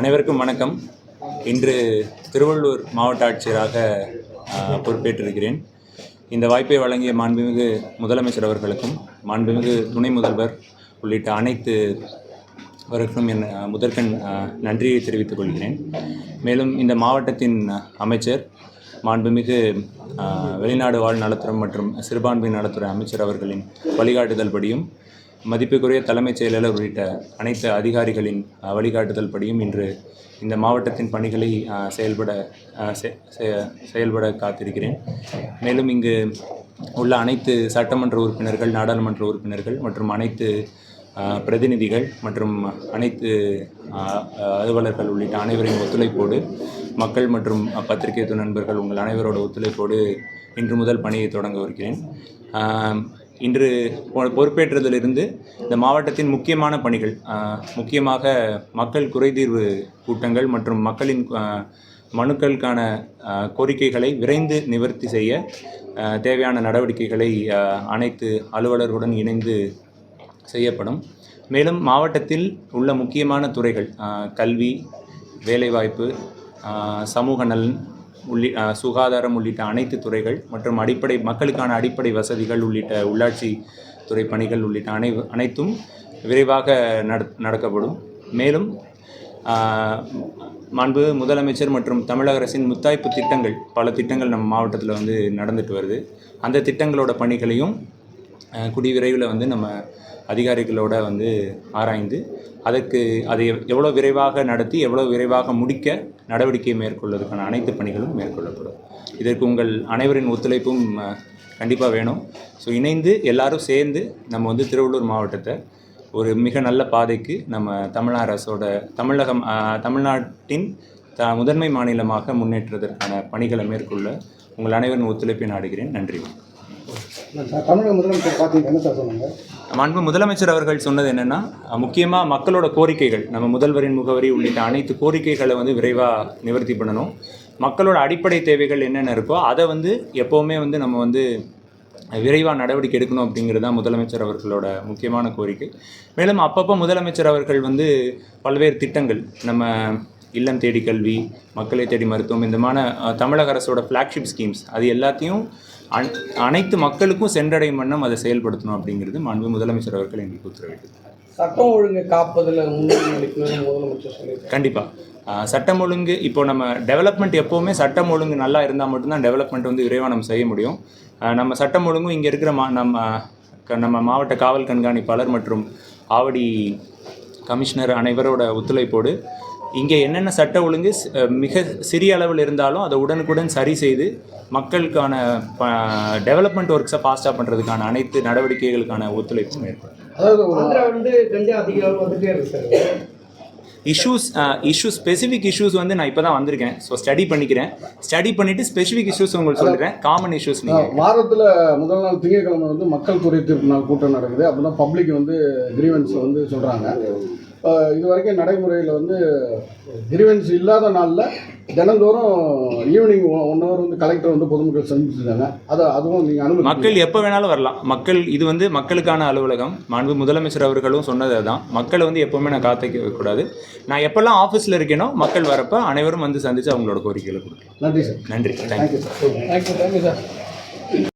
அனைவருக்கும் வணக்கம். இன்று திருவள்ளூர் மாவட்ட ஆட்சியராக பொறுப்பேற்றிருக்கிறேன். இந்த வாய்ப்பை வழங்கிய மாண்புமிகு முதலமைச்சர் அவர்களுக்கும் மாண்புமிகு துணை முதல்வர் உள்ளிட்ட அனைத்து அவர்களுக்கும் என் முதற்கண் நன்றியை தெரிவித்துக் கொள்கிறேன். மேலும் இந்த மாவட்டத்தின் அமைச்சர் மாண்புமிகு வெளிநாடு வாழ் நலத்துறை மற்றும் சிறுபான்மை நலத்துறை அமைச்சர் அவர்களின் வழிகாட்டுதல் படியும் மதிப்புக்குரிய தலைமைச் செயலாளர் உள்ளிட்ட அனைத்து அதிகாரிகளின் வழிகாட்டுதல் படியும் இன்று இந்த மாவட்டத்தின் பணிகளை செயல்பட செ- செயல்பட காத்திருக்கிறேன். மேலும் இங்கு உள்ள அனைத்து சட்டமன்ற உறுப்பினர்கள் நாடாளுமன்ற உறுப்பினர்கள் மற்றும் அனைத்து பிரதிநிதிகள் மற்றும் அனைத்து அலுவலர்கள் உள்ளிட்ட அனைவரின் ஒத்துழைப்போடு மக்கள் மற்றும் பத்திரிகை நண்பர்கள் உங்கள் அனைவரோட ஒத்துழைப்போடு இன்று முதல் பணியை தொடங்கவிருக்கிறேன் ஆம், இன்று பொ- பொறுப்பேற்றதிலிருந்து இந்த மாவட்டத்தின் முக்கியமான பணிகள் முக்கியமாக மக்கள் குறைதீர்வு கூட்டங்கள் மற்றும் மக்களின் மனுக்களுக்கான கோரிக்கைகளை விரைந்து நிவர்த்தி செய்ய தேவையான நடவடிக்கைகளை அனைத்து அலுவலர்களுடன் இணைந்து செய்யப்படும். மேலும் மாவட்டத்தில் உள்ள முக்கியமான துறைகள் கல்வி வேலைவாய்ப்பு சமூக நலன் உள்ளி சுகாதாரம் உள்ளிட்ட அனைத்து துறைகள் மற்றும் அடிப்படை மக்களுக்கான அடிப்படை வசதிகள் உள்ளிட்ட உள்ளாட்சி துறை பணிகள் உள்ளிட்ட அனை அனைத்தும் விரைவாக நட நடக்கப்படும். மேலும் மாண்பு முதலமைச்சர் மற்றும் தமிழக அரசின் முத்தாய்ப்பு திட்டங்கள் பல திட்டங்கள் நம்ம மாவட்டத்தில் வந்து நடந்துட்டு வருது. அந்த திட்டங்களோட பணிகளையும் குடிவிரைவில் விரைவில் வந்து நம்ம அதிகாரிகளோட வந்து ஆராய்ந்து அதற்கு அதை எவ்வளோ விரைவாக நடத்தி எவ்வளோ விரைவாக முடிக்க நடவடிக்கை மேற்கொள்வதற்கான அனைத்து பணிகளும் மேற்கொள்ளப்படும். இதற்கு உங்கள் அனைவரின் ஒத்துழைப்பும் கண்டிப்பாக வேணும். ஸோ இணைந்து எல்லாரும் சேர்ந்து நம்ம வந்து திருவள்ளூர் மாவட்டத்தை ஒரு மிக நல்ல பாதைக்கு நம்ம தமிழக அரசோட தமிழகம் தமிழ்நாட்டின் த முதன்மை மாநிலமாக முன்னேற்றுவதற்கான பணிகளை மேற்கொள்ள உங்கள் அனைவரின் ஒத்துழைப்பை நாடுகிறேன். நன்றி. தமிழக முதலமைச்சர் பார்த்தீங்க என்ன சார் சொன்னாங்க? முதலமைச்சர் அவர்கள் சொன்னது என்னென்னா முக்கியமாக மக்களோட கோரிக்கைகள் நம்ம முதல்வரின் முகவரி உள்ளிட்ட அனைத்து கோரிக்கைகளை வந்து விரைவாக நிவர்த்தி பண்ணணும். மக்களோட அடிப்படை தேவைகள் என்னென்ன இருக்கோ அதை வந்து எப்போவுமே வந்து நம்ம வந்து விரைவாக நடவடிக்கை எடுக்கணும் அப்படிங்கிறது தான் முதலமைச்சர் அவர்களோட முக்கியமான கோரிக்கை. மேலும் அப்பப்போ முதலமைச்சர் அவர்கள் வந்து பல்வேறு திட்டங்கள் நம்ம இல்லம் தேடி கல்வி மக்களை தேடி மருத்துவம் இந்தமான தமிழக அரசோட ஃப்ளாக்ஷிப் ஸ்கீம்ஸ் அது எல்லாத்தையும் அன்- அனைத்து மக்களுக்கும் சென்றடையும் வண்ணம் அதை செயல்படுத்தணும் அப்படிங்கிறது மாண்பு முதலமைச்சர் அவர்கள் எங்களுக்கு உத்தரவிட்டது. சட்டம் ஒழுங்கை காப்பதில் முதலமைச்சர் கண்டிப்பாக சட்டம் ஒழுங்கு இப்போ நம்ம டெவலப்மெண்ட் எப்போவுமே சட்டம் ஒழுங்கு நல்லா இருந்தால் மட்டும்தான் டெவலப்மெண்ட் வந்து விரைவாக நம்ம செய்ய முடியும். நம்ம சட்டம் ஒழுங்கும் இங்கே இருக்கிற மா நம்ம க- நம்ம மாவட்ட காவல் கண்காணிப்பாளர் மற்றும் ஆவடி கமிஷனர் அனைவரோட ஒத்துழைப்போடு இங்கே என்னென்ன சட்ட ஒழுங்கு மிக சிறிய அளவில் இருந்தாலும் அதை உடனுக்குடன் சரி செய்து மக்களுக்கான டெவலப்மெண்ட் ஒர்க்ஸை ஃபாஸ்ட்டாக பண்ணுறதுக்கான அனைத்து நடவடிக்கைகளுக்கான ஒத்துழைப்பும் ஏற்படும். இஷ்யூஸ் இஷ்யூ ஸ்பெசிஃபிக் இஷ்யூஸ் வந்து நான் இப்போ தான் வந்திருக்கேன். ஸோ ஸ்டடி பண்ணிக்கிறேன். ஸ்டடி பண்ணிவிட்டு ஸ்பெசிஃபிக் இஷ்யூஸ் உங்களுக்கு சொல்லிடுறேன் காமன் இஷ்யூஸ் வாரத்தில் முதல் நாள் திங்கட்கிழமை வந்து மக்கள் குறை தீர்ப்பு நாள் கூட்டம் நடக்குது. அப்போ தான் பப்ளிக் வந்து கிரீவன்ஸ் வந்து சொல்கிறாங்க இது வரைக்கும் நடைமுறையில் வந்து கிரீவன்ஸ் இல்லாத நாளில் தினந்தோறும் ஈவினிங் ஒன் ஹவர் வந்து கலெக்டர் வந்து பொதுமக்கள் சந்திச்சிருக்காங்க. அதை அதுவும் நீங்கள் அனுமதி மக்கள் எப்போ வேணாலும் வரலாம். மக்கள் இது வந்து மக்களுக்கான அலுவலகம். மாண்பு முதலமைச்சர் அவர்களும் சொன்னது தான் மக்களை வந்து எப்போவுமே நான் காத்திக்க கூடாது நான் எப்போல்லாம் ஆஃபீஸில் இருக்கேனோ மக்கள் வரப்போ அனைவரும் வந்து சந்தித்து அவங்களோட கோரிக்கைகளை கொடுக்கலாம். நன்றி சார் நன்றி. Thank you thank you sir thank you thank you sir